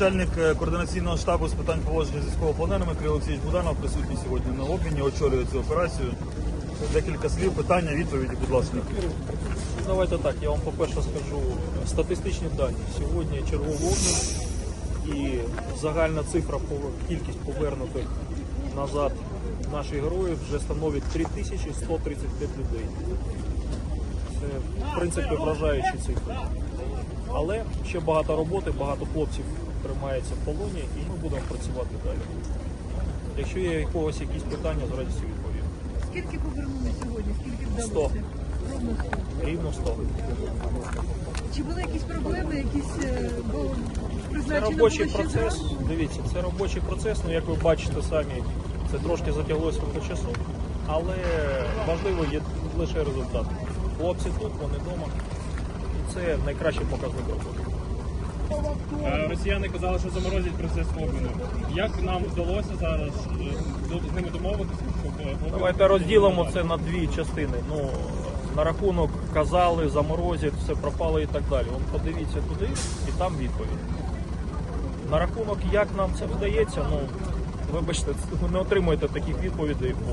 Начальник е, координаційного штабу з питань поводження з військовополоненими Кирил Буданов присутній сьогодні на обміні, очолює цю операцію. Декілька слів, питання, відповіді, будь ласка. Давайте так, я вам по-перше скажу статистичні дані. Сьогодні черговий обмін і загальна цифра по кількість повернутих назад наших героїв вже становить 3135 людей. Це в принципі вражаючі цифри. Але ще багато роботи, багато хлопців тримається в полоні і ми будемо працювати далі. Якщо є у когось якісь питання, з радістю відповім. Скільки повернули сьогодні? Скільки вдалося? Сто. Ровно сто. Рівно 100. Чи були якісь проблеми, якісь е, бо Це призначено робочий було ще процес. зранку? Дивіться, це робочий процес. Ну як ви бачите самі, це трошки затяглося по часу, але важливо є лише результат. Хлопці тут, вони вдома. І це найкращий показник роботи. Е, Росіяни казали, що заморозять процес обміну. Як нам вдалося зараз е, з ними домовитися, щоб е, Давайте розділимо це на дві частини. Ну на рахунок казали, заморозять, все пропало і так далі. Вон подивіться туди і там відповідь. На рахунок, як нам це вдається, ну вибачте, ви не отримуєте таких відповідей, бо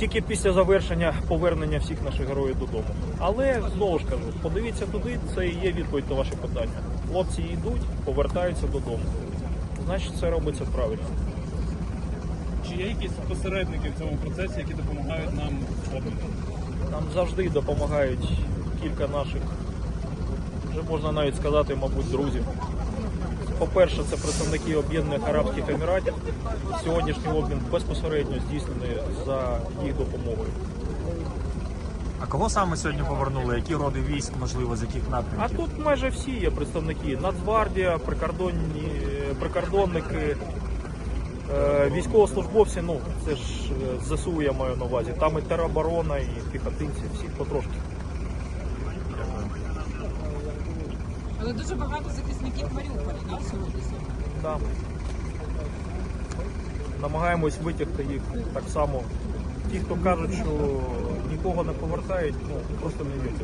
тільки після завершення повернення всіх наших героїв додому. Але знову ж кажу, подивіться туди, це і є відповідь на ваше питання. Хлопці йдуть, повертаються додому. Значить, це робиться правильно. чи є якісь посередники в цьому процесі, які допомагають нам обміну? Нам завжди допомагають кілька наших, вже можна навіть сказати, мабуть, друзів. По-перше, це представники Об'єднаних Арабських Еміратів. Сьогоднішній обмін безпосередньо здійснений за їх допомогою. А кого саме сьогодні повернули? Які роди військ, можливо, з яких А тут майже всі є представники: Нацгвардія, прикордонні, прикордонники, е, військовослужбовці. Ну це ж е, ЗСУ я маю на увазі. Там і тероборона, і піхотинці, всі потрошки. Але дуже багато захисників Маріуполя да, сьогодні. Так. Намагаємось витягти їх так само. Ті, хто кажуть, що нікого не повертають, ну просто не вірять.